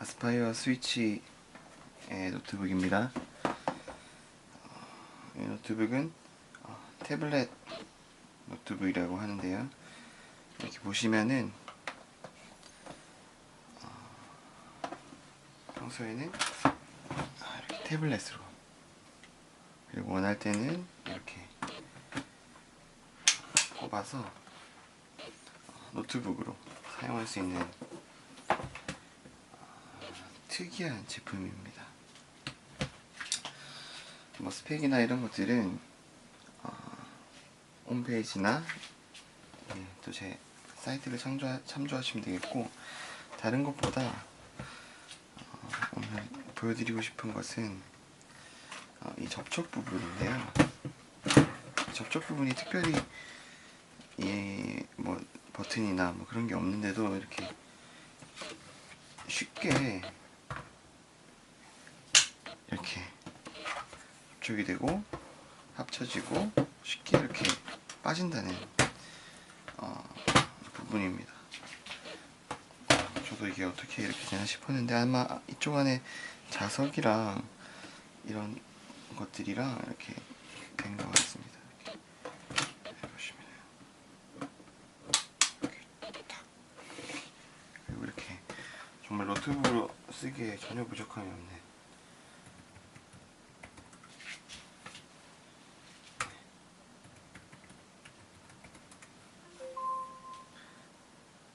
아스파이어 스위치 의 노트북입니다. 어, 이 노트북은 어, 태블릿 노트북이라고 하는데요. 이렇게 보시면은 어, 평소에는 아, 이렇게 태블릿으로 그리고 원할 때는 이렇게 뽑아서 어, 노트북으로 사용할 수 있는 특이한 제품입니다. 뭐 스펙이나 이런 것들은 어, 홈페이지나 예, 또제 사이트를 참조, 참조하시면 되겠고 다른 것보다 어, 오늘 보여드리고 싶은 것은 어, 이 접촉 부분인데요. 이 접촉 부분이 특별히 이뭐 버튼이나 뭐 그런 게 없는데도 이렇게 쉽게 접촉이 되고 합쳐지고 쉽게 이렇게 빠진다는 어, 부분입니다. 어, 저도 이게 어떻게 이렇게 되나 싶었는데 아마 이쪽 안에 자석이랑 이런 것들이랑 이렇게 된 것 같습니다. 그리고 이렇게 정말 노트북으로 쓰기에 전혀 부족함이 없네.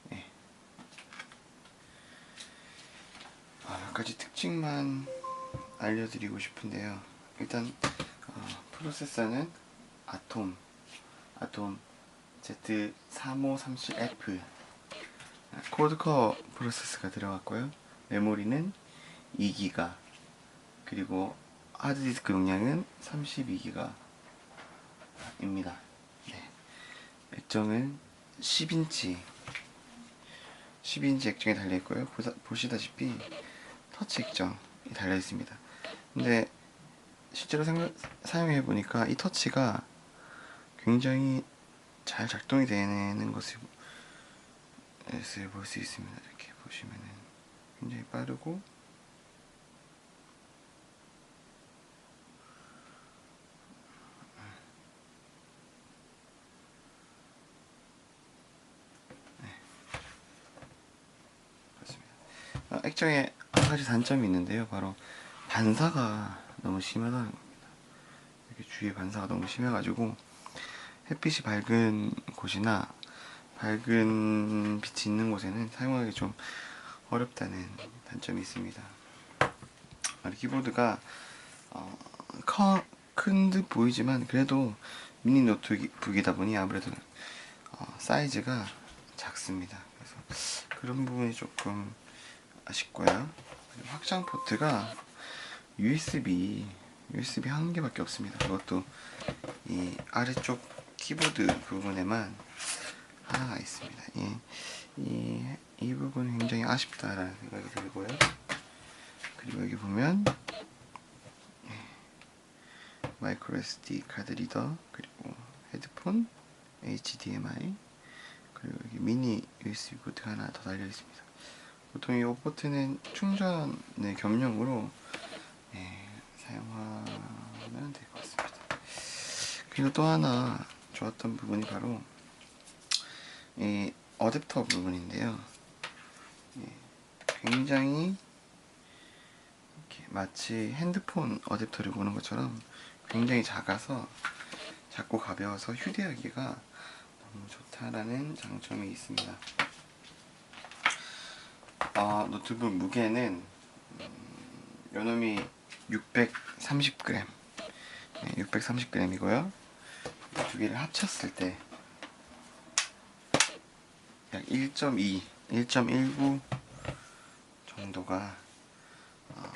네. 아, 몇 가지 특징만 알려드리고 싶은데요. 일단 어, 프로세서는 아톰, 아톰 Z3537F 코드커 프로세서가 들어갔고요. 메모리는 2기가 그리고 하드디스크 용량은 32기가 입니다. 네. 액정은 10인치 10인치 액정이 달려있고요. 보시다시피 터치 액정이 달려 있습니다. 근데 실제로 생각, 사용해 보니까 이 터치가 굉장히 잘 작동이 되는 것을 볼 수 있습니다. 이렇게 보시면은 굉장히 빠르고 그렇습니다. 어, 액정에 한 가지 단점이 있는데요. 바로 반사가 너무 심하다는 겁니다. 이렇게 주위에 반사가 너무 심해가지고 햇빛이 밝은 곳이나 밝은 빛이 있는 곳에는 사용하기 좀 어렵다는 단점이 있습니다. 아, 키보드가 어, 큰듯 보이지만 그래도 미니 노트북이다 보니 아무래도 어, 사이즈가 작습니다. 그래서 그런 부분이 조금 아쉽고요. 확장 포트가 USB USB 한 개밖에 없습니다. 그것도 이 아래쪽 키보드 부분에만 하나가 있습니다. 이, 이, 이 부분은 굉장히 아쉽다라는 생각이 들고요. 그리고 여기 보면 예, 마이크로 SD 카드 리더 그리고 헤드폰 HDMI 그리고 여기 미니 USB 포트 하나 더 달려 있습니다. 보통 이 포트는 충전의 겸용으로 예, 사용하면 될 것 같습니다. 그리고 또 하나 좋았던 부분이 바로 이 어댑터 부분인데요. 예, 굉장히 마치 핸드폰 어댑터를 보는 것처럼 굉장히 작아서 작고 가벼워서 휴대하기가 너무 좋다라는 장점이 있습니다. 아, 노트북 무게는 음, 요놈이 630g 네, 630g이고요 두 개를 합쳤을 때 약 1.2, 1.19 정도가 어,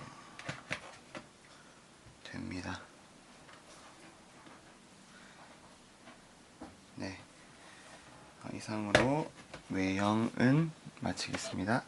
됩니다. 네, 어, 이상으로 외형은 마치겠습니다.